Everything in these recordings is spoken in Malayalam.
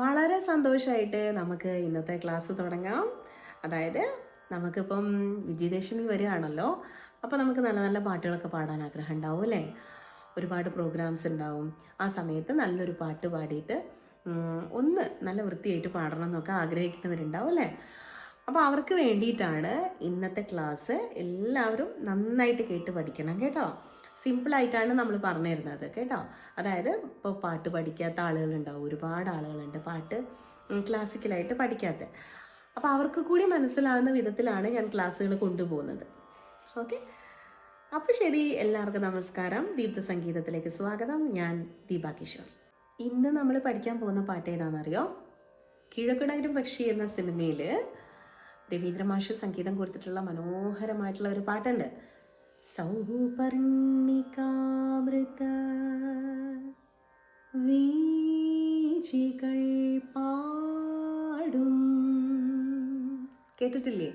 വളരെ സന്തോഷമായിട്ട് നമുക്ക് ഇന്നത്തെ ക്ലാസ് തുടങ്ങാം. അതായത് നമുക്കിപ്പം വിജയദശമി വരികയാണല്ലോ. അപ്പോൾ നമുക്ക് നല്ല നല്ല പാട്ടുകളൊക്കെ പാടാൻ ആഗ്രഹം ഉണ്ടാവും അല്ലേ? ഒരുപാട് പ്രോഗ്രാംസ് ഉണ്ടാവും. ആ സമയത്ത് നല്ലൊരു പാട്ട് പാടിയിട്ട് ഒന്ന് നല്ല വൃത്തിയായിട്ട് പാടണം എന്നൊക്കെ ആഗ്രഹിക്കുന്നവരുണ്ടാവും അല്ലേ? അപ്പോൾ അവർക്ക് വേണ്ടിയിട്ടാണ് ഇന്നത്തെ ക്ലാസ് എല്ലാവരും നന്നായിട്ട് കേട്ട് പഠിക്കണം കേട്ടോ. സിമ്പിളായിട്ടാണ് നമ്മൾ പറഞ്ഞു തരുന്നത് കേട്ടോ? അതായത് ഇപ്പോൾ പാട്ട് പഠിക്കാത്ത ആളുകളുണ്ടാവും ഒരുപാട് ആളുകളുണ്ട് പാട്ട് ക്ലാസിക്കലായിട്ട് പഠിക്കാത്ത. അപ്പോൾ അവർക്ക് കൂടി മനസ്സിലാവുന്ന വിധത്തിലാണ് ഞാൻ ക്ലാസ്സുകൾ കൊണ്ടുപോകുന്നത്. ഓക്കെ? അപ്പോൾ ശരി എല്ലാവർക്കും നമസ്കാരം. ദീപ്ത സംഗീതത്തിലേക്ക് സ്വാഗതം. ഞാൻ ദീപ കിഷോർ. ഇന്ന് നമ്മൾ പഠിക്കാൻ പോകുന്ന പാട്ട് ഏതാണെന്നറിയോ? കിഴക്കിടരും പക്ഷി എന്ന സിനിമയിൽ രവീന്ദ്രമാഷ് സംഗീതം കൊടുത്തിട്ടുള്ള മനോഹരമായിട്ടുള്ള ഒരു പാട്ടുണ്ട്. സൗപർണികാമൃത. വീചികൾ പാടും. കേട്ടിട്ടില്ലേ?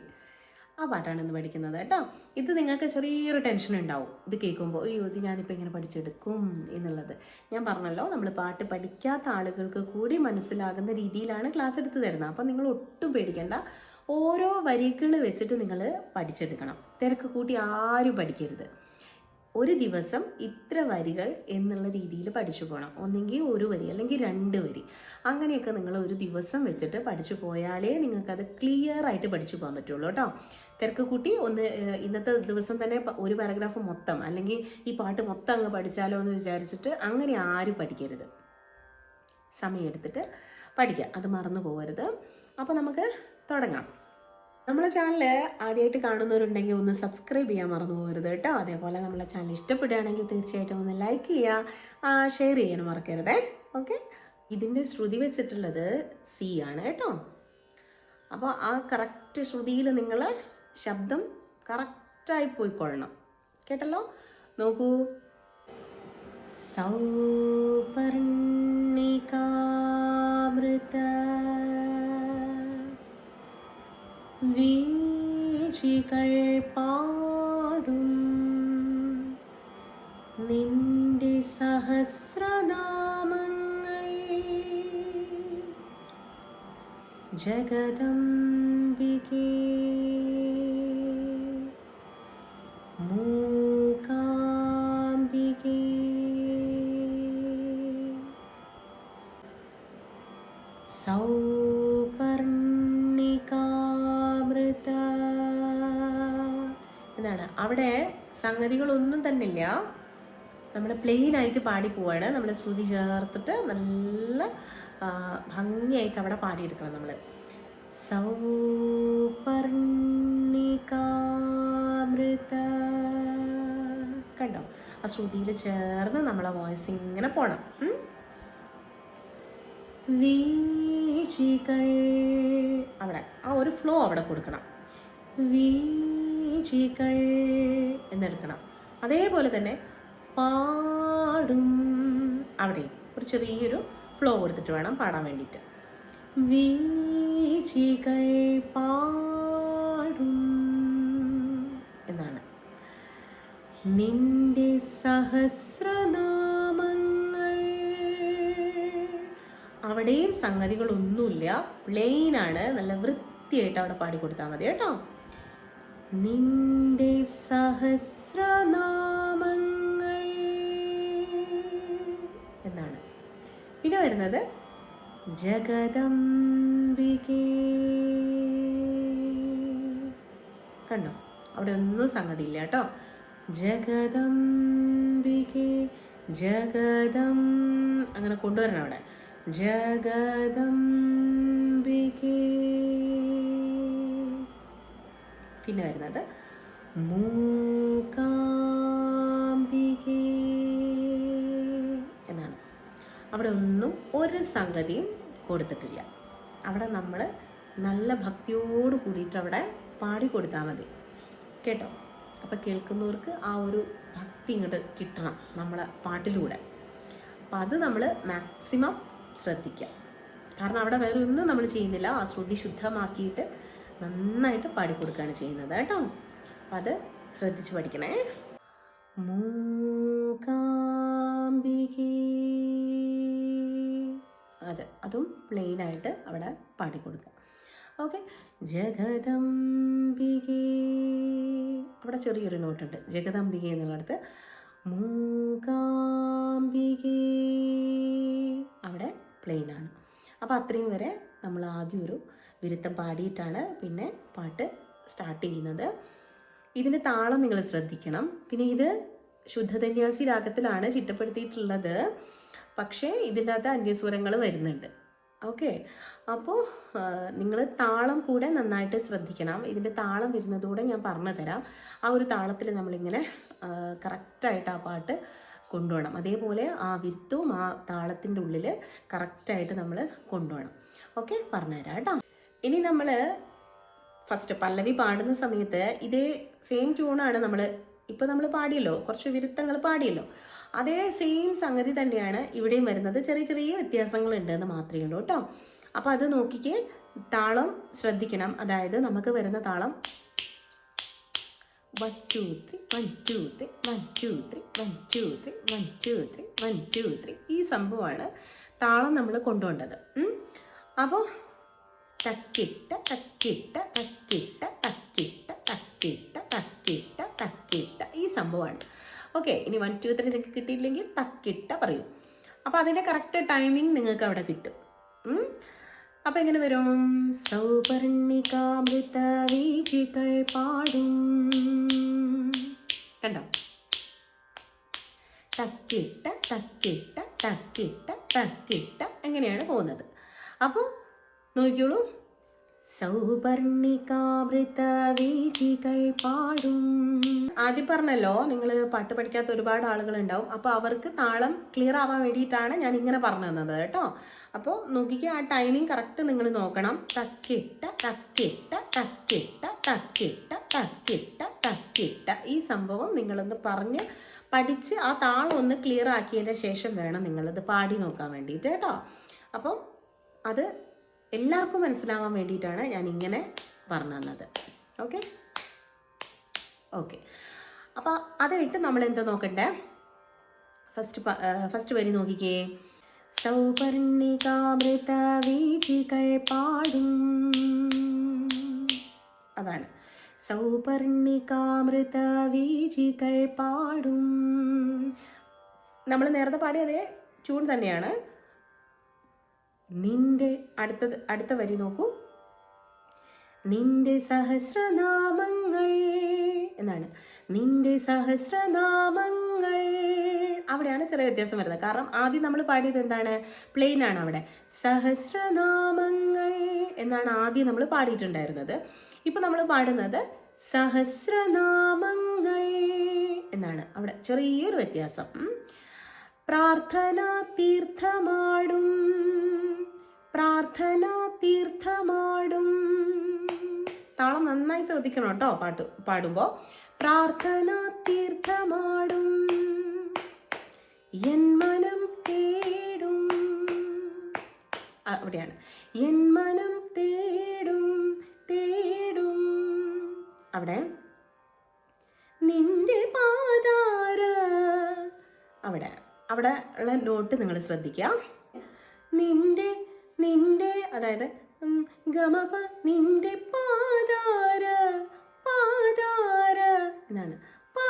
ആ പാട്ടാണ് ഇന്ന് പഠിക്കുന്നത് കേട്ടോ. ഇത് നിങ്ങൾക്ക് ചെറിയൊരു ടെൻഷൻ ഉണ്ടാവും. ഇത് കേൾക്കുമ്പോൾ അയ്യോ ഇത് ഞാനിപ്പോൾ ഇങ്ങനെ പഠിച്ചെടുക്കും? എന്നുള്ളത്. ഞാൻ പറഞ്ഞല്ലോ നമ്മൾ പാട്ട് പഠിക്കാത്ത ആളുകൾക്ക് കൂടി മനസ്സിലാകുന്ന രീതിയിലാണ് ക്ലാസ് എടുത്തു തരുന്നത്. അപ്പോൾ നിങ്ങൾ ഒട്ടും പേടിക്കേണ്ട. ഓരോ വരികൾ വെച്ചിട്ട് നിങ്ങൾ പഠിച്ചെടുക്കണം. തിരക്ക് കൂട്ടി ആരും പഠിക്കരുത്. ഒരു ദിവസം ഇത്ര വരികൾ എന്നുള്ള രീതിയിൽ പഠിച്ചു പോകണം ഒന്നെങ്കിൽ ഒരു വരി അല്ലെങ്കിൽ രണ്ട് വരി. അങ്ങനെയൊക്കെ നിങ്ങൾ ഒരു ദിവസം വെച്ചിട്ട് പഠിച്ചു പോയാലേ നിങ്ങൾക്കത് ക്ലിയർ ആയിട്ട് പഠിച്ചു പോകാൻ പറ്റുള്ളൂ കേട്ടോ. തിരക്ക് കൂട്ടി ഒന്ന് ഇന്നത്തെ ദിവസം തന്നെ ഒരു പാരഗ്രാഫ് മൊത്തം അല്ലെങ്കിൽ ഈ പാട്ട് മൊത്തം അങ്ങ് പഠിച്ചാലോ എന്ന് വിചാരിച്ചിട്ട് അങ്ങനെ ആരും പഠിക്കരുത്. സമയമെടുത്തിട്ട് പഠിക്കുക അത് മറന്നു പോകരുത്. അപ്പോൾ നമുക്ക് തുടങ്ങാം. നമ്മളെ ചാനൽ ആദ്യമായിട്ട് കാണുന്നവരുണ്ടെങ്കിൽ ഒന്ന് സബ്സ്ക്രൈബ് ചെയ്യാൻ മറന്നു പോകരുത് കേട്ടോ. അതേപോലെ നമ്മളെ ചാനൽ ഇഷ്ടപ്പെടുകയാണെങ്കിൽ തീർച്ചയായിട്ടും ഒന്ന് ലൈക്ക് ചെയ്യുക ഷെയർ ചെയ്യാൻ മറക്കരുതേ. ഓക്കെ ഇതിന്റെ ശ്രുതി വെച്ചിട്ടുള്ളത് സി ആണ് കേട്ടോ. അപ്പോൾ ആ കറക്റ്റ് ശ്രുതിയിൽ നിങ്ങൾ ശബ്ദം കറക്റ്റായി പോയിക്കൊള്ളണം. കേട്ടല്ലോ? നോക്കൂ. സൗപർണികാമൃത വീഴ്ചകൾ പാടും. നിന്റെ സഹസ്രനാമങ്ങൾ ജഗദംബികേ സംഗതികളൊന്നും തന്നെ ഇല്ല നമ്മൾ പ്ലെയിൻ ആയിട്ട് പാടി പോവാണ്. നമ്മൾ ശ്രുതി ചേർത്തിട്ട് നല്ല ഭംഗിയായിട്ട് അവിടെ പാടിയെടുക്കണം നമ്മൾ സൗപർണികാമൃത. കണ്ടോ? ആ ശ്രുതിയിൽ ചേർന്ന് നമ്മളെ വോയിസ് ഇങ്ങനെ പോണം. വീക്ഷികൾ. അവിടെ ആ ഒരു ഫ്ലോ അവിടെ കൊടുക്കണം. വീഴ്ചകൾ എന്നെടുക്കണം. അതേപോലെ തന്നെ പാടും. അവിടെ ഒരു ചെറിയൊരു ഫ്ലോ കൊടുത്തിട്ട് വേണം പാടാൻ വേണ്ടിയിട്ട്. വീചികൾ പാടും എന്നാണ്. നിന്റെ സഹസ്രനാമങ്ങൾ. അവിടെയും സംഗതികളൊന്നുമില്ല. പ്ലെയിനാണ് നല്ല വൃത്തിയായിട്ട് അവിടെ പാടി കൊടുത്താൽ മതി കേട്ടോ. നിന്റെ സഹസ്രനാമങ്ങൾ എന്നാണ്. പിന്നെ വരുന്നത് ജഗദംബികേ. കണ്ടോ? അവിടെ ഒന്നും സംഗതിയില്ല കേട്ടോ. ജഗദംബികേ ജഗദം അങ്ങനെ കൊണ്ടുവരണം അവിടെ. ജഗദംബികേ പിന്നെ വരുന്നത്. എന്നാണ്. അവിടെ ഒന്നും ഒരു സംഗതിയും കൊടുത്തിട്ടില്ല. അവിടെ നമ്മൾ നല്ല ഭക്തിയോട് കൂടിയിട്ട് അവിടെ പാടി കൊടുത്താൽ മതി. കേട്ടോ? അപ്പോൾ കേൾക്കുന്നവർക്ക് ആ ഒരു ഭക്തി ഇങ്ങോട്ട് കിട്ടണം നമ്മളെ പാട്ടിലൂടെ. അപ്പം അത് നമ്മൾ മാക്സിമം ശ്രദ്ധിക്കുക. കാരണം അവിടെ വേറെ ഒന്നും നമ്മൾ ചെയ്യുന്നില്ല. ആ ശ്രുതി ശുദ്ധമാക്കിയിട്ട് നന്നായിട്ട് പാടിക്കൊടുക്കുകയാണ് ചെയ്യുന്നത് കേട്ടോ. അപ്പം അത് ശ്രദ്ധിച്ച് പഠിക്കണേ. മൂകാംബികേ. അത് അതും പ്ലെയിൻ ആയിട്ട് അവിടെ പാടിക്കൊടുക്കുക ഓക്കെ ജഗദംബികേ. അവിടെ ചെറിയൊരു നോട്ടുണ്ട് ജഗദംബികെ എന്നുള്ളിടത്ത് മൂകാംബികേ. അവിടെ പ്ലെയിൻ ആണ്. അപ്പോൾ അത്രയും വരെ നമ്മൾ ആദ്യം ഒരു വിരുത്തം പാടിയിട്ടാണ് പിന്നെ പാട്ട് സ്റ്റാർട്ട് ചെയ്യുന്നത്. ഇതിന് താളം നിങ്ങൾ ശ്രദ്ധിക്കണം. പിന്നെ ഇത് ശുദ്ധധന്യാസി രാഗത്തിലാണ് ചിട്ടപ്പെടുത്തിയിട്ടുള്ളത്. പക്ഷേ ഇതിന്റെ അകത്ത് അന്യസ്വരങ്ങൾ വരുന്നുണ്ട്. ഓക്കെ? അപ്പോൾ നിങ്ങൾ താളം കൂടെ നന്നായിട്ട് ശ്രദ്ധിക്കണം. ഇതിന്റെ താളം വരുന്നതുകൂടെ ഞാൻ പറഞ്ഞു തരാം. ആ ഒരു താളത്തിൽ നമ്മളിങ്ങനെ കറക്റ്റായിട്ട് ആ പാട്ട് കൊണ്ടുപോകണം. അതേപോലെ ആ വിരുത്തും ആ താളത്തിന്റെ ഉള്ളിൽ കറക്റ്റായിട്ട് നമ്മൾ കൊണ്ടുപോകണം. ഓക്കെ? പറഞ്ഞുതരാം കേട്ടോ. ഇനി നമ്മൾ ഫസ്റ്റ് പല്ലവി പാടുന്ന സമയത്ത് ഇതേ സെയിം ട്യൂണാണ് നമ്മൾ ഇപ്പോൾ നമ്മൾ പാടിയല്ലോ. കുറച്ച് വിരുത്തങ്ങൾ പാടിയല്ലോ. അതേ സെയിം സംഗതി തന്നെയാണ് ഇവിടെയും വരുന്നത്. ചെറിയ ചെറിയ വ്യത്യാസങ്ങളുണ്ട് എന്ന് മാത്രമേ ഉള്ളൂ കേട്ടോ. അപ്പോൾ അത് നോക്കിക്ക്. താളം ശ്രദ്ധിക്കണം. അതായത് നമുക്ക് വരുന്ന താളം. One two three one two three one two three one two three one two three one two three ഈ സംഭവമാണ് താളം നമ്മൾ കൊണ്ടുപോകേണ്ടത് അപ്പോൾ തക്കിട്ട തക്കിട്ട തക്കിട്ട തക്കിട്ട തക്കിട്ട തക്കിട്ട തക്കിട്ട. ഈ സംഭവമാണ്. ഓക്കെ ഇനി വൺ ടു ത്രീ നിങ്ങൾക്ക് കിട്ടിയില്ലെങ്കിൽ തക്കിട്ട പറയും. അപ്പോൾ അതിന്റെ കറക്റ്റ് ടൈമിംഗ് നിങ്ങൾക്ക് അവിടെ കിട്ടും. അപ്പം എങ്ങനെ വരും? സൗപർണികാമൃത വീചികൾ പാടും. കണ്ടോ? തക്കിട്ട തക്കിട്ട തക്കിട്ട തക്കിട്ട. എങ്ങനെയാണ് പോകുന്നത്? അപ്പോൾ നോക്കിയോളൂ. സൗപർണികാമൃത വീചികൾ പാടും. ആദ്യം പറഞ്ഞല്ലോ നിങ്ങൾ പാട്ട് പഠിക്കാത്ത ഒരുപാട് ആളുകൾ ഉണ്ടാവും അപ്പോൾ അവർക്ക് താളം ക്ലിയർ ആവാൻ വേണ്ടിയിട്ടാണ് ഞാൻ ഇങ്ങനെ പറഞ്ഞു തന്നത് കേട്ടോ. അപ്പോൾ നോക്കിക്കുക ആ ടൈമിംഗ് കറക്റ്റ് നിങ്ങൾ നോക്കണം. തക്കിട്ട തക്കിട്ട തക്കിട്ട തക്കിട്ട തക്കിട്ട തക്കിട്ട. ഈ സംഭവം നിങ്ങളൊന്ന് പറഞ്ഞ് പഠിച്ച് ആ താളം ഒന്ന് ക്ലിയർ ആക്കിയതിന്റെ ശേഷം വേണം നിങ്ങളത് പാടി നോക്കാൻ വേണ്ടിയിട്ട് കേട്ടോ. അപ്പം അത് എല്ലാവർക്കും മനസ്സിലാവാൻ വേണ്ടിയിട്ടാണ് ഞാൻ ഇങ്ങനെ പറഞ്ഞു തന്നത്. ഓക്കെ ഓക്കെ അപ്പോൾ അതായിട്ട് നമ്മൾ എന്താ നോക്കണ്ടേ ഫസ്റ്റ് ഫസ്റ്റ് വരി നോക്കിക്കേ. സൗപർണികാമൃത വീചികൾ പാടും. അതാണ്. സൗപർണികാമൃത വീചികൾ പാടും. നമ്മൾ നേരത്തെ പാടിയ അതേ ട്യൂൺ തന്നെയാണ്. നിന്റെ അടുത്തത് അടുത്ത വരി നോക്കൂ. നിന്റെ സഹസ്രനാമങ്ങൾ എന്നാണ്. നിന്റെ സഹസ്രനാമങ്ങൾ. അവിടെയാണ് ചെറിയ വ്യത്യാസം വരുന്നത്. കാരണം ആദ്യം നമ്മൾ പാടിയത് എന്താണ്? പ്ലെയിൻ ആണ് അവിടെ. സഹസ്രനാമങ്ങൾ എന്നാണ് ആദ്യം നമ്മൾ പാടിയിട്ടുണ്ടായിരുന്നത്. ഇപ്പൊ നമ്മൾ പാടുന്നത് സഹസ്രനാമങ്ങൾ എന്നാണ്. അവിടെ ചെറിയൊരു വ്യത്യാസം. പ്രാർത്ഥന തീർത്ഥമാടും പ്രാർത്ഥന തീർത്ഥമാടും താളം നന്നായി ശ്രദ്ധിക്കണം കേട്ടോ പാട്ട് പാടുമ്പോൾ പ്രാർത്ഥന തീർത്ഥമാടും എൻ മനം തേടും. അവിടെയാണ്. എൻ മനം തേടും തേടും. അവിടെ. നിന്റെ പാതാര അവിടെ. അവിടെ ഉള്ള നോട്ട് നിങ്ങൾ ശ്രദ്ധിക്കുക. നിന്റെ നിന്റെ അതായത് ഗമപ നിന്റെ പാതാര പാതാര എന്നാണ്. പാ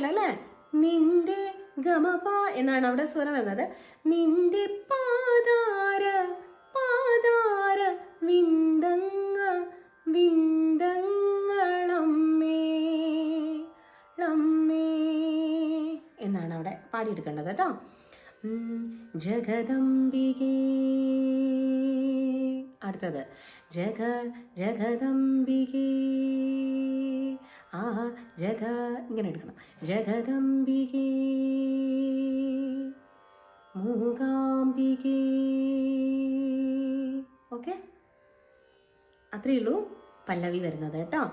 ആയല്ലോ അല്ലേ നിന്റെ ഗമപ എന്നാണ് അവിടെ സ്വരം വരുന്നത്. നിന്റെ പാതാര പാതാര വിന്തങ്ങ വിന്തങ്ങളമ്മേ അമ്മേ എന്നാണ് അവിടെ പാടിയെടുക്കേണ്ടത് കേട്ടോ. ജഗദംബികേ. അടുത്തത് ജഗ ജഗദംബികേ. ജഗ ഇങ്ങനെ എടുക്കണം. ജഗദംബികേ മൂകാംബികേ. ഓക്കെ? അത്രയേ ഉള്ളൂ പല്ലവി വരുന്നത് കേട്ടോ.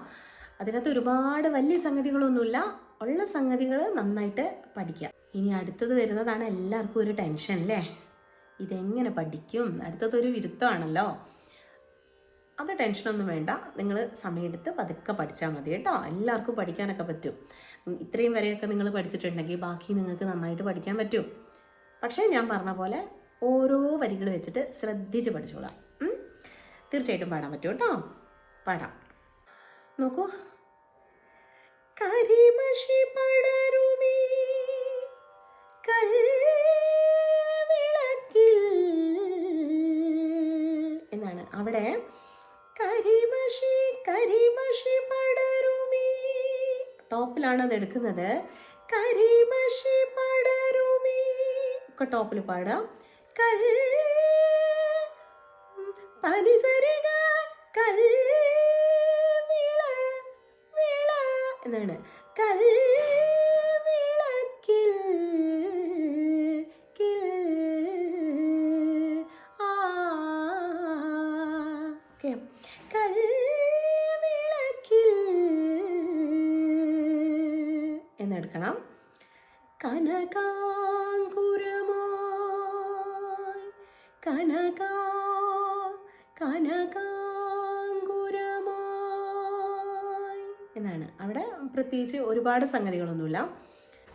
അതിനകത്ത് ഒരുപാട് വലിയ സംഗതികളൊന്നുമില്ല. ഉള്ള സംഗതികൾ നന്നായിട്ട് പഠിക്കുക ഇനി അടുത്തത് വരുന്നതാണ് എല്ലാവർക്കും ഒരു ടെൻഷൻ അല്ലേ? ഇതെങ്ങനെ പഠിക്കും? അടുത്തത് ഒരു വിരുദ്ധമാണല്ലോ. അത് ടെൻഷനൊന്നും വേണ്ട. നിങ്ങൾ സമയമെടുത്ത് പതുക്കെ പഠിച്ചാൽ മതി കേട്ടോ. എല്ലാവർക്കും പഠിക്കാനൊക്കെ പറ്റും. ഇത്രയും വരെയൊക്കെ നിങ്ങൾ പഠിച്ചിട്ടുണ്ടെങ്കിൽ ബാക്കി നിങ്ങൾക്ക് നന്നായിട്ട് പഠിക്കാൻ പറ്റും. പക്ഷേ ഞാൻ പറഞ്ഞ പോലെ ഓരോ വരികൾ വെച്ചിട്ട് ശ്രദ്ധിച്ച് പഠിച്ചോളാം? തീർച്ചയായിട്ടും പാടാൻ പറ്റും കേട്ടോ. പാടാം. നോക്കൂ. കരിമഷി പടരുമേ എന്നാണ്. അവിടെ കരിമഷി കരിമഷി പടരുമീ. ടോപ്പിലാണ് അത് എടുക്കുന്നത്. കരിമഷി പടരുമീ. ഒക്കെ ടോപ്പിൽ പാടാം കൽ പനിസരിക കനകാ കനകാങ്കുരമായി. എന്നാണ്. അവിടെ പ്രത്യേകിച്ച് ഒരുപാട് സംഗതികളൊന്നുമില്ല.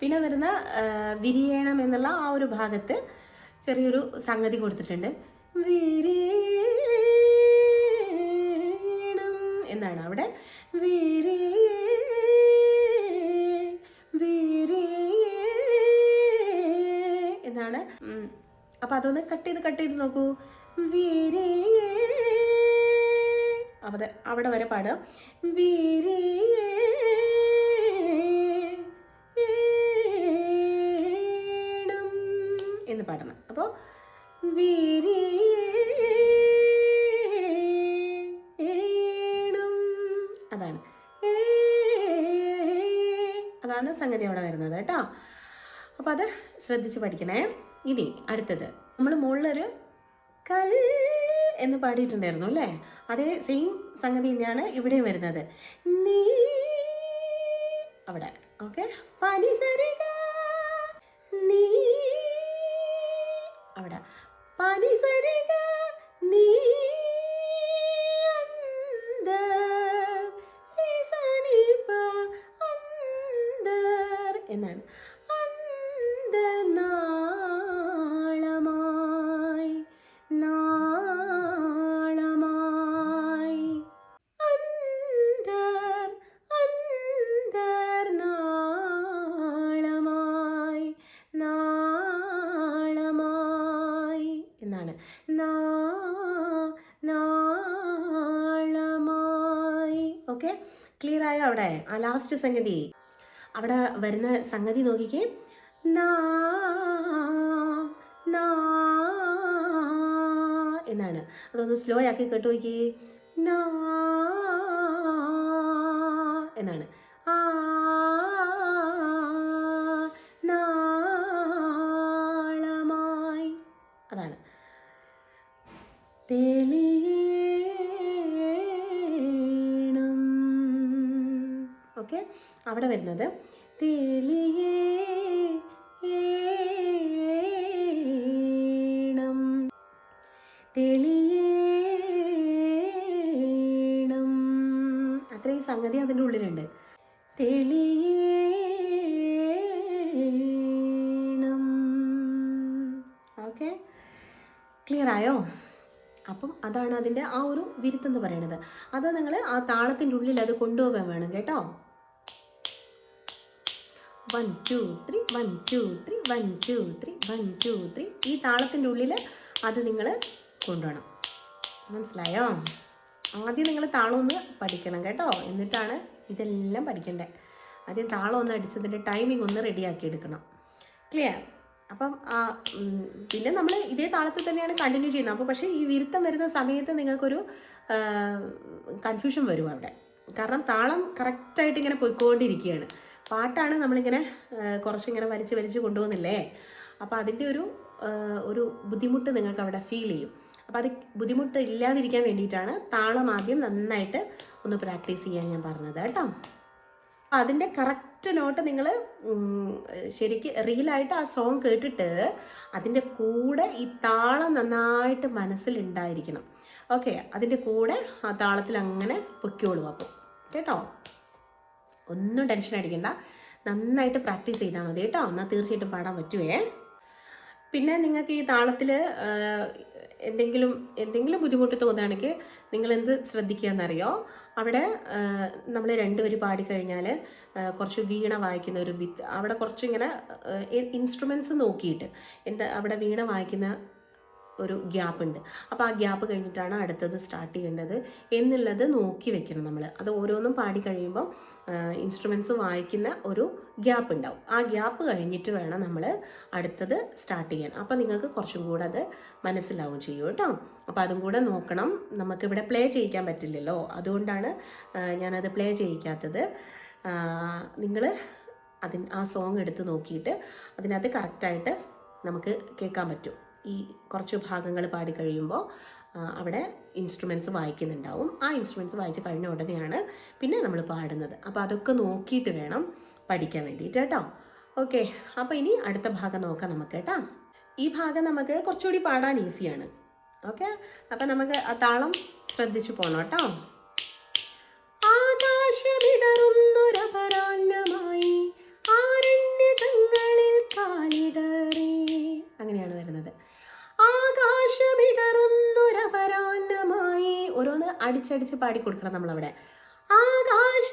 പിന്നെ വരുന്ന വിരിയണം എന്നുള്ള ആ ഒരു ഭാഗത്ത് ചെറിയൊരു സംഗതി കൊടുത്തിട്ടുണ്ട്. വിരീണം എന്നാണ്. അവിടെ വിരി എന്നാണ്. ഉം. അപ്പൊ അതൊന്ന് കട്ട് ചെയ്ത് കട്ട് ചെയ്ത് നോക്കൂ. അവിടെ അവിടെ വരെ പാടുക. വിരിയേണം എന്ന് പാടണം. അപ്പോൾ വിരിയേണം അതാണ്. അതാണ് സംഗതി അവിടെ വരുന്നത് കേട്ടോ. അപ്പോൾ അത് ശ്രദ്ധിച്ച് പഠിക്കണേ. ഇനി അടുത്തത്. നമ്മൾ മുകളിലൊരു കൽ എന്ന് പാടിയിട്ടുണ്ടായിരുന്നു അല്ലേ? അതേ സെയിം സംഗതി തന്നെയാണ് ഇവിടെയും വരുന്നത്. നീ അവിടെ. ഓക്കെ പനിസരിക. നീ അവിടെ. പനിസരിക. നീ എന്നാണ്. ഓക്കെ ക്ലിയർ ആയോ അവിടെ? ആ ലാസ്റ്റ് സംഗതി. അവിടെ വരുന്ന സംഗതി നോക്കിക്കേ. നാ നാ എന്നാണ്. അതൊന്ന് സ്ലോ ആക്കി കേട്ടു നോക്കി നാ എന്നാണ്. വരുന്നത് തെളിയേണം തെളിയേണം അത്രയും സംഗതി അതിന്റെ ഉള്ളിലുണ്ട്. ഓക്കെ. ക്ലിയർ ആയോ? അപ്പം അതാണ് അതിന്റെ ആ ഒരു വിരുത്തെന്ന് പറയുന്നത്. അത് നിങ്ങൾ ആ താളത്തിന്റെ ഉള്ളിൽ അത് കൊണ്ടുപോകാൻ വേണം കേട്ടോ. One two three one two three one two three one two three ഈ താളത്തിന്റെ ഉള്ളിൽ അത് നിങ്ങൾ കൊണ്ടുപോകണം. മനസ്സിലായോ? ആദ്യം നിങ്ങൾ താളം ഒന്ന് പഠിക്കണം കേട്ടോ. എന്നിട്ടാണ് ഇതെല്ലാം പഠിക്കേണ്ടത് ആദ്യം താളം ഒന്ന് അടിച്ചതിന്റെ ടൈമിംഗ് ഒന്ന് റെഡിയാക്കി എടുക്കണം. ക്ലിയർ അപ്പം പിന്നെ നമ്മൾ ഇതേ താളത്തിൽ തന്നെയാണ് കണ്ടിന്യൂ ചെയ്യുന്നത്. അപ്പോൾ പക്ഷേ ഈ വിരുത്തം വരുന്ന സമയത്ത് നിങ്ങൾക്കൊരു കൺഫ്യൂഷൻ വരും അവിടെ. കാരണം താളം കറക്റ്റായിട്ട് ഇങ്ങനെ പോയിക്കൊണ്ടിരിക്കുകയാണ്. പാട്ടാണ് നമ്മളിങ്ങനെ കുറച്ചിങ്ങനെ വലിച്ച് വലിച്ച് കൊണ്ടുപോകുന്നില്ലേ? അപ്പോൾ അതിന്റെ ഒരു ഒരു ബുദ്ധിമുട്ട് നിങ്ങൾക്ക് അവിടെ ഫീൽ ചെയ്യും. അപ്പോൾ അത് ബുദ്ധിമുട്ട് ഇല്ലാതിരിക്കാൻ വേണ്ടിയിട്ടാണ് താളം ആദ്യം നന്നായിട്ട് ഒന്ന് പ്രാക്ടീസ് ചെയ്യാൻ ഞാൻ പറഞ്ഞത് കേട്ടോ. അപ്പോൾ അതിന്റെ കറക്റ്റ് നോട്ട് നിങ്ങൾ ശരിക്ക് റിയലായിട്ട് ആ സോങ് കേട്ടിട്ട് അതിന്റെ കൂടെ ഈ താളം നന്നായിട്ട് മനസ്സിലുണ്ടായിരിക്കണം. ഓക്കെ അതിന്റെ കൂടെ ആ താളത്തിൽ അങ്ങനെ പൊയ്ക്കോളും അപ്പോൾ കേട്ടോ? ഒന്നും ടെൻഷൻ അടിക്കണ്ട. നന്നായിട്ട് പ്രാക്ടീസ് ചെയ്താൽ മതി കേട്ടോ. എന്നാൽ തീർച്ചയായിട്ടും പാടാൻ പറ്റുമേ പിന്നെ നിങ്ങൾക്ക് ഈ താളത്തിൽ എന്തെങ്കിലും എന്തെങ്കിലും ബുദ്ധിമുട്ട് തോന്നുകയാണെങ്കിൽ നിങ്ങൾ എന്ത് ശ്രദ്ധിക്കുക എന്നറിയോ അവിടെ നമ്മൾ രണ്ടുപേർ പാടിക്കഴിഞ്ഞാൽ കുറച്ച് വീണ വായിക്കുന്ന ഒരു ബിത്ത് അവിടെ കുറച്ചിങ്ങനെ ഇൻസ്ട്രുമെന്റ്സ് നോക്കിയിട്ട് എന്താ അവിടെ വീണ വായിക്കുന്ന ഒരു ഗ്യാപ്പ് ഉണ്ട്. അപ്പോൾ ആ ഗ്യാപ്പ് കഴിഞ്ഞിട്ടാണ് അടുത്തത് സ്റ്റാർട്ട് ചെയ്യേണ്ടത്. എന്നുള്ളത് നോക്കി വെക്കണം നമ്മൾ അത് ഓരോന്നും പാടി കഴിയുമ്പോൾ ഇൻസ്ട്രുമെന്റ്സ് വായിക്കുന്ന ഒരു ഗ്യാപ്പ് ഉണ്ടാവും. ആ ഗ്യാപ്പ് കഴിഞ്ഞിട്ട് വേണം നമ്മൾ അടുത്തത് സ്റ്റാർട്ട് ചെയ്യാൻ. അപ്പോൾ നിങ്ങൾക്ക് കുറച്ചും കൂടെ അത് മനസ്സിലാവും ചെയ്യും കേട്ടോ. അപ്പോൾ അതും കൂടെ നോക്കണം. നമുക്കിവിടെ പ്ലേ ചെയ്യിക്കാൻ പറ്റില്ലല്ലോ. അതുകൊണ്ടാണ് ഞാനത് പ്ലേ ചെയ്യിക്കാത്തത്. നിങ്ങൾ അതിന് ആ സോങ് എടുത്ത് നോക്കിയിട്ട് അതിനകത്ത് കറക്റ്റായിട്ട് നമുക്ക് കേൾക്കാൻ പറ്റും. ഈ കുറച്ച് ഭാഗങ്ങൾ പാടി കഴിയുമ്പോൾ അവിടെ ഇൻസ്ട്രുമെന്റ്സ് വായിക്കുന്നുണ്ടാവും. ആ ഇൻസ്ട്രുമെന്റ്സ് വായിച്ച് കഴിഞ്ഞ ഉടനെയാണ് പിന്നെ നമ്മൾ പാടുന്നത്. അപ്പോൾ അതൊക്കെ നോക്കിയിട്ട് വേണം പഠിക്കാൻ വേണ്ടിയിട്ട് കേട്ടോ. ഓക്കെ അപ്പോൾ ഇനി അടുത്ത ഭാഗം നോക്കാം നമുക്ക് കേട്ടോ. ഈ ഭാഗം നമുക്ക് കുറച്ചുകൂടി പാടാൻ ഈസിയാണ് ഓക്കെ അപ്പം നമുക്ക് ആ താളം ശ്രദ്ധിച്ച് പോകണം കേട്ടോ. ആകാശമിടറുന്നൊരപരാന്നമായി ഓരോന്ന് അടിച്ചടിച്ച് പാടിക്കൊടുക്കണം നമ്മളവിടെ. ആകാശ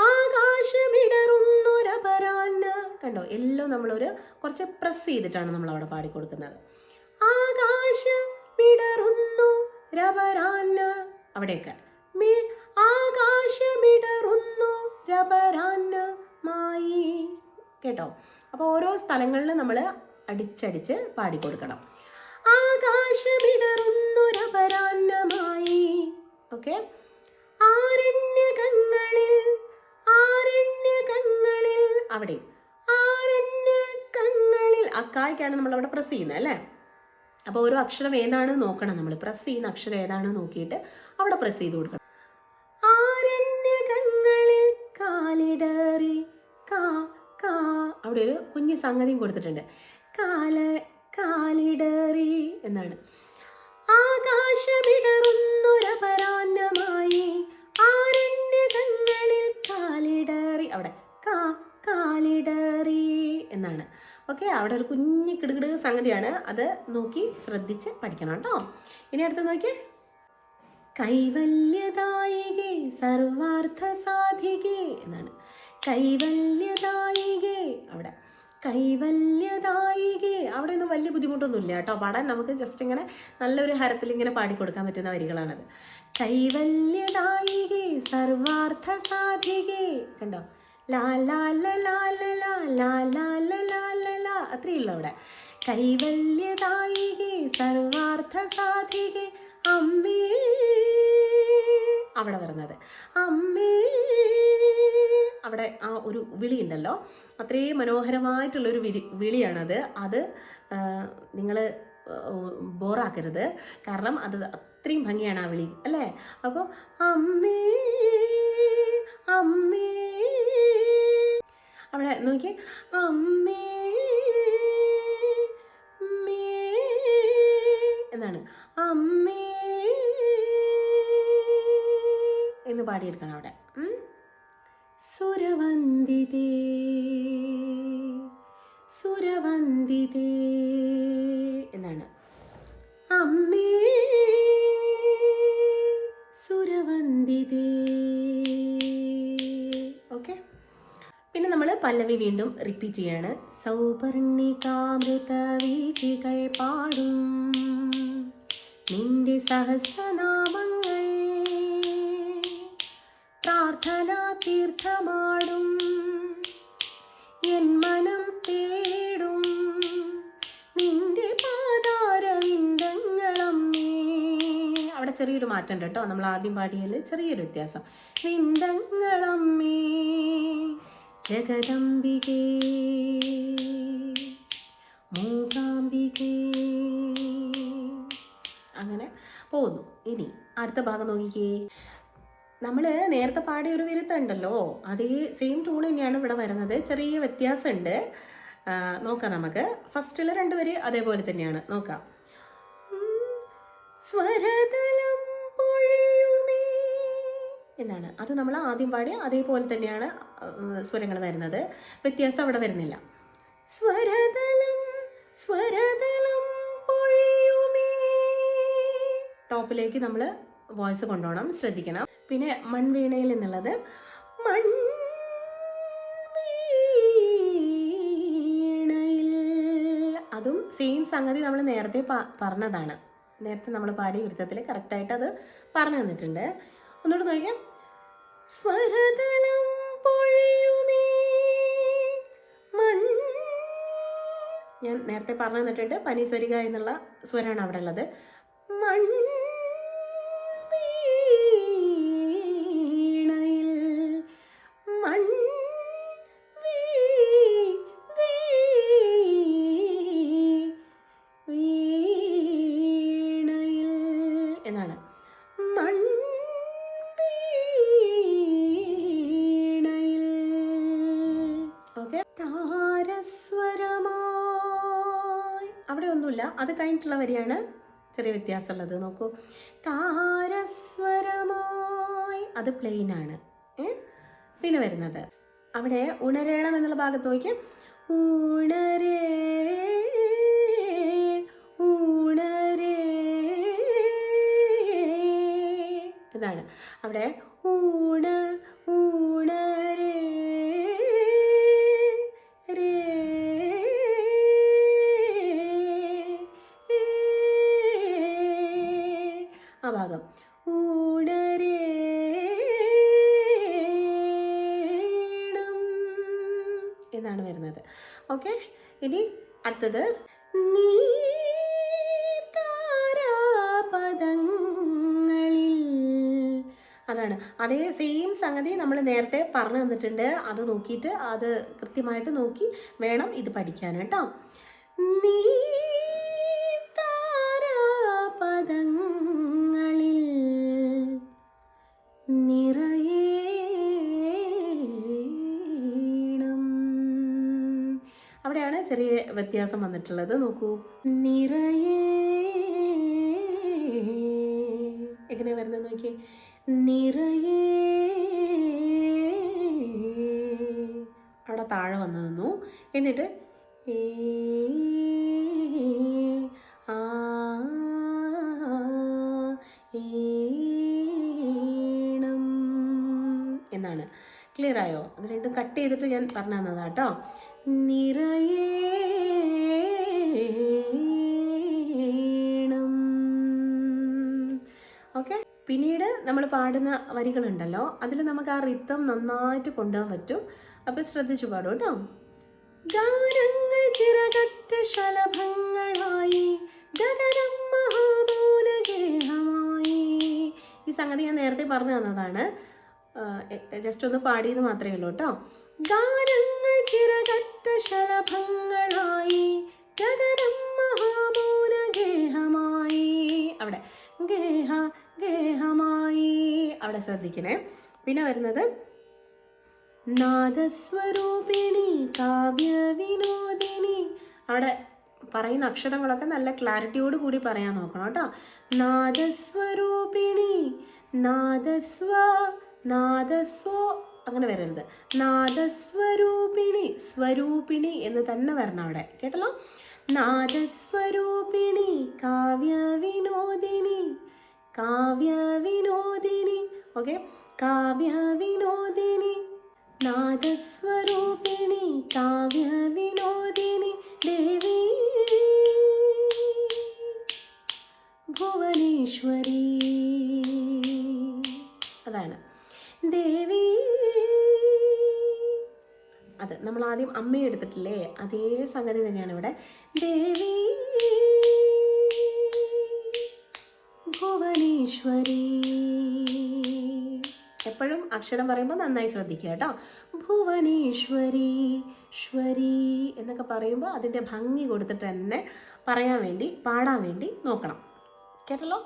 ആകാശമിടറുന്നൊരപരാന്ന. കണ്ടോ? എല്ലാം നമ്മളൊരു കുറച്ച് പ്രസ് ചെയ്തിട്ടാണ് നമ്മൾ അവിടെ ആകാശം ഇടറുന്നു രബരാന്ന അവിടെയൊക്കെ. ആകാശമിടറുന്നു രബരാന്നമായി കേട്ടോ? അപ്പോൾ ഓരോ സ്ഥലങ്ങളിലും നമ്മൾ അടിച്ചടിച്ച് പാടിക്കൊടുക്കണം ആകാശമിടറുന്നു രബരാന്നമായി ഓക്കെ ആരണ്യകങ്ങളിൽ ആരണ്യകങ്ങളിൽ അവിടെ. ആരണ്യകങ്ങളിൽ. അക്കായ്ക്കാണ് നമ്മൾ അവിടെ പ്രസ് ചെയ്യുന്നത് അല്ലേ? അപ്പോൾ ഓരോ അക്ഷരം ഏതാണ് നോക്കണം നമ്മൾ. പ്രസ് ചെയ്യുന്ന അക്ഷരം ഏതാണ് നോക്കിയിട്ട് അവിടെ പ്രസ് ചെയ്ത് കൊടുക്കണം. ആരണ്യകങ്ങളിൽ കാലിടറി കാ കാ. അവിടെ ഒരു കുഞ്ഞു സംഗതിയും കൊടുത്തിട്ടുണ്ട്. കാല കാലിടറി എന്നാണ്. ആകാശമിടറുന്നൊരപരാന്നമായി ആരണ്യകങ്ങളിൽ കാലിടറി അവിടെ കാ കാലിടറി എന്നാണ്. ഓക്കെ അവിടെ ഒരു കുഞ്ഞു കിടുകിട് സംഗതിയാണ്. അത് നോക്കി ശ്രദ്ധിച്ച് പഠിക്കണം കേട്ടോ. ഇനി അടുത്ത് നോക്കി കൈവല്യദായികേ സർവാർത്ഥ സാധികേ എന്നാണ്. കൈവല്യദായികേ അവിടെ കൈവല്യദായികേ അവിടെ ഒന്നും വലിയ ബുദ്ധിമുട്ടൊന്നുമില്ല കേട്ടോ പാടാൻ നമുക്ക് ജസ്റ്റ് ഇങ്ങനെ നല്ലൊരു ഹരത്തിൽ ഇങ്ങനെ പാടിക്കൊടുക്കാൻ പറ്റുന്ന വരികളാണത് കൈവല്യതായികെ സർവാർത്ഥ സാധികെ കണ്ടോ ലാ ലാ അവിടെ കൈവല്യതായികെ സർവാർത്ഥ സാധികെ അമ്മേ അവിടെ വരുന്നത് അമ്മേ അവിടെ ആ ഒരു വിളി ഉണ്ടല്ലോ അത്രയും മനോഹരമായിട്ടുള്ളൊരു വിളി വിളിയാണത്. അത് നിങ്ങൾ ബോറാക്കരുത്. കാരണം അത് അത്രയും ഭംഗിയാണ് ആ വിളി അല്ലേ? അപ്പോൾ അമ്മേ അമ്മേ. അവിടെ നോക്കി അമ്മേ എന്നാണ്. അമ്മേ എന്ന് പാടിയെടുക്കണം അവിടെ. സുരവന്ദിതേ സുരവന്ദിതേ എന്നാണ്. അമ്മേ സുരവന്ദിതേ ഓക്കെ. പിന്നെ നമ്മൾ പല്ലവി വീണ്ടും റിപ്പീറ്റ് ചെയ്യാണ്. സൗപർണികാമൃത വീചികൾ പാടും. നിന്റെ സഹസ്രനാമങ്ങൾ പ്രാർത്ഥന തീർത്ഥമാടും എൻ മനം തേടും. നിന്റെ പാതാരവിന്ദങ്ങളമ്മേ അവിടെ ചെറിയൊരു മാറ്റം ഉണ്ട് കേട്ടോ. നമ്മൾ ആദ്യം പാടിയതിൽ ചെറിയൊരു വ്യത്യാസം. വിന്ദങ്ങളമ്മേ ജഗദംബികേ മൂകാംബികേ. അങ്ങനെ പോകുന്നു. ഇനി അടുത്ത ഭാഗം നോക്കിക്കേ. നമ്മൾ നേരത്തെ പാടിയ ഒരു വിരുത്തുണ്ടല്ലോ. അതേ സെയിം ടൂൺ തന്നെയാണ് ഇവിടെ വരുന്നത്. ചെറിയ വ്യത്യാസമുണ്ട്. നോക്കാം നമുക്ക്. ഫസ്റ്റിലെ രണ്ടുപേര് അതേപോലെ തന്നെയാണ്. നോക്കാം. സ്വരതലം എന്നാണ്. അത് നമ്മൾ ആദ്യം പാടിയ അതേപോലെ തന്നെയാണ് സ്വരങ്ങൾ വരുന്നത്. വ്യത്യാസം അവിടെ വരുന്നില്ല. സ്വരതലം സ്വരതലം ടോപ്പിലേക്ക് നമ്മൾ വോയിസ് കൊണ്ടുപോകണം ശ്രദ്ധിക്കണം. പിന്നെ മൺവീണയിൽ എന്നുള്ളത് മൺ അതും സെയിം സംഗതി നമ്മൾ നേരത്തെ പറഞ്ഞതാണ്. നേരത്തെ നമ്മൾ പാടിയ വൃത്തത്തിൽ കറക്റ്റായിട്ട് അത് പറഞ്ഞു തന്നിട്ടുണ്ട്. ഒന്നുകൂടെ നോക്കിയാൽ സ്വരതലം മൺ ഞാൻ നേരത്തെ പറഞ്ഞു തന്നിട്ടുണ്ട്. പനിസരിക എന്നുള്ള സ്വരമാണ് അവിടെ ഉള്ളത്. മൺ എന്നാണ്. അവിടെ ഒന്നുമില്ല. അത് കഴിഞ്ഞിട്ടുള്ള വരിയാണ് ചെറിയ വ്യത്യാസമുള്ളത്. നോക്കൂ. താരസ്വരമായി. അത് പ്ലെയിൻ ആണ്. പിന്നെ വരുന്നത്. അവിടെ ഉണരേണം എന്നുള്ള ഭാഗത്ത് നോക്കി ഉണരേ ഉണരേ ഇതാണ് അവിടെ ഊണ് ഊണ് രേ ആ ഭാഗം. ഊണരേണം എന്നാണ് വരുന്നത്. ഓക്കെ? ഇനി അടുത്തത് നീ അതാണ് അതേ സെയിം സംഗതി നമ്മൾ നേരത്തെ പറഞ്ഞു തന്നിട്ടുണ്ട്. അത് നോക്കിയിട്ട് അത് കൃത്യമായിട്ട് നോക്കി വേണം ഇത് പഠിക്കാൻ കേട്ടോ. നീ താരാപദങ്ങളിൽ നിറയേണം. അവിടെയാണ് ചെറിയ വ്യത്യാസം വന്നിട്ടുള്ളത്. നോക്കൂ. നിറയേ. എങ്ങനെ വരുന്നത് നോക്കിയേ. താഴെ വന്നു നിന്നു. എന്നിട്ട് ആ ഈണം എന്നാണ്. ക്ലിയർ ആയോ? അത് രണ്ടും കട്ട് ചെയ്തിട്ട് ഞാൻ പറഞ്ഞു തന്നതാ കേട്ടോ നിറയേണം ഓക്കെ പിന്നീട് നമ്മൾ പാടുന്ന വരികളുണ്ടല്ലോ അതിൽ നമുക്ക് ആ റിത്തം നന്നായിട്ട് കൊണ്ടുപോകാൻ പറ്റും. അപ്പം ശ്രദ്ധിച്ചു പാടും കേട്ടോ. ഗാനങ്ങൾ ചിറകറ്റ ശലഭങ്ങളായി ഗഗനം മഹാമൗനഗേഹമായി ഈ സംഗതി ഞാൻ നേരത്തെ പറഞ്ഞു തന്നതാണ്. ജസ്റ്റ് ഒന്ന് പാടിയെന്ന് മാത്രമേ ഉള്ളൂ കേട്ടോ. ഗാനങ്ങൾ ചിറകറ്റ ശലഭങ്ങളായി ഗഗനം മഹാമൗനഗേഹമായി അവിടെ ഗേഹ ഗേഹമായി. അവിടെ ശ്രദ്ധിക്കണേ. പിന്നെ വരുന്നത് നാദസ്വരൂപിണി കാവ്യവിനോദിനി. അവിടെ പറയുന്ന അക്ഷരങ്ങളൊക്കെ നല്ല ക്ലാരിറ്റിയോട് കൂടി പറയാൻ നോക്കണം കേട്ടോ. നാദസ്വരൂപിണി നാദസ്വ നാദസ്വോ അങ്ങനെ വരരുത്. നാദസ്വരൂപിണി സ്വരൂപിണി എന്ന് തന്നെ വരണം അവിടെ. കേട്ടല്ലോ? നാദസ്വരൂപിണി കാവ്യവിനോദിനി കാവ്യവിനോദിനി. കാവ്യ വിനോദിനി ഓക്കെ കാവ്യ വിനോദിനി നാദസ്വരൂപിണി കാവ്യ വിനോദിനി ദേവി. ഭുവനേശ്വരി. അതാണ്. ദേവി. അത് നമ്മൾ ആദ്യം അമ്മയെ എടുത്തിട്ടില്ലേ? അതേ സംഗതി തന്നെയാണ് ഇവിടെ. ദേവി. ഭുവനേശ്വരി. എപ്പോഴും അക്ഷരം പറയുമ്പോൾ നന്നായി ശ്രദ്ധിക്കുക കേട്ടോ. ഭുവനേശ്വരി ശ്വരി എന്നൊക്കെ പറയുമ്പോൾ അതിന്റെ ഭംഗി കൊടുത്തിട്ട് തന്നെ പറയാൻ വേണ്ടി പാടാൻ വേണ്ടി നോക്കണം. കേട്ടല്ലോ?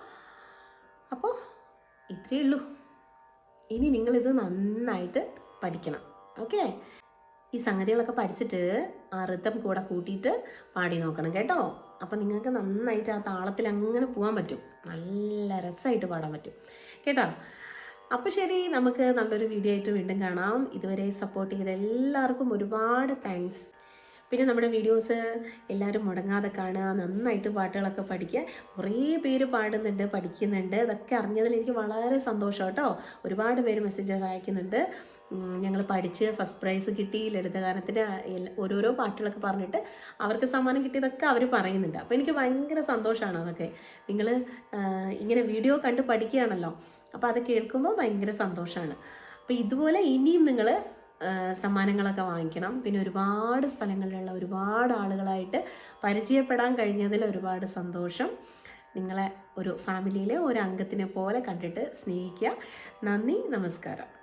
അപ്പോൾ ഇത്രയേ ഉള്ളൂ. ഇനി നിങ്ങളിത് നന്നായിട്ട് പഠിക്കണം. ഓക്കെ? ഈ സംഗതികളൊക്കെ പഠിച്ചിട്ട് ആ ഋതം കൂടെ കൂട്ടിയിട്ട് പാടി നോക്കണം കേട്ടോ. അപ്പം നിങ്ങൾക്ക് നന്നായിട്ട് ആ താളത്തിൽ അങ്ങനെ പോകാൻ പറ്റും. നല്ല രസമായിട്ട് പാടാൻ പറ്റും. കേട്ടോ? അപ്പോൾ ശരി നമുക്ക് നല്ലൊരു വീഡിയോ ആയിട്ട് വീണ്ടും കാണാം. ഇതുവരെ സപ്പോർട്ട് ചെയ്ത എല്ലാവർക്കും ഒരുപാട് താങ്ക്സ് പിന്നെ നമ്മുടെ വീഡിയോസ് എല്ലാവരും മുടങ്ങാതെ കാണുക നന്നായിട്ട് പാട്ടുകളൊക്കെ പഠിക്കുക. കുറേ പേര് പാടുന്നുണ്ട് പഠിക്കുന്നുണ്ട്. ഇതൊക്കെ അറിഞ്ഞതിൽ എനിക്ക് വളരെ സന്തോഷം കേട്ടോ. ഒരുപാട് പേര് മെസ്സേജ് അയക്കുന്നുണ്ട്. ഞങ്ങൾ പഠിച്ച് ഫസ്റ്റ് പ്രൈസ് കിട്ടി ലളിതഗാനത്തിന്റെ ഓരോരോ പാട്ടുകളൊക്കെ പറഞ്ഞിട്ട് അവർക്ക് സമ്മാനം കിട്ടിയതൊക്കെ അവർ പറയുന്നുണ്ട്. അപ്പോൾ എനിക്ക് ഭയങ്കര സന്തോഷമാണ് അതൊക്കെ. നിങ്ങൾ ഇങ്ങനെ വീഡിയോ കണ്ട് പഠിക്കുകയാണല്ലോ. അപ്പോൾ അത് കേൾക്കുമ്പോൾ ഭയങ്കര സന്തോഷമാണ് അപ്പോൾ ഇതുപോലെ ഇനിയും നിങ്ങൾ സമ്മാനങ്ങളൊക്കെ വാങ്ങിക്കണം. പിന്നെ ഒരുപാട് സ്ഥലങ്ങളിലുള്ള ഒരുപാട് ആളുകളായിട്ട് പരിചയപ്പെടാൻ കഴിഞ്ഞതിൽ ഒരുപാട് സന്തോഷം. നിങ്ങളെ ഒരു ഫാമിലിയിലെ ഒരു അംഗത്തിനെ പോലെ കണ്ടിട്ട് സ്നേഹിക്കുക. നന്ദി നമസ്കാരം.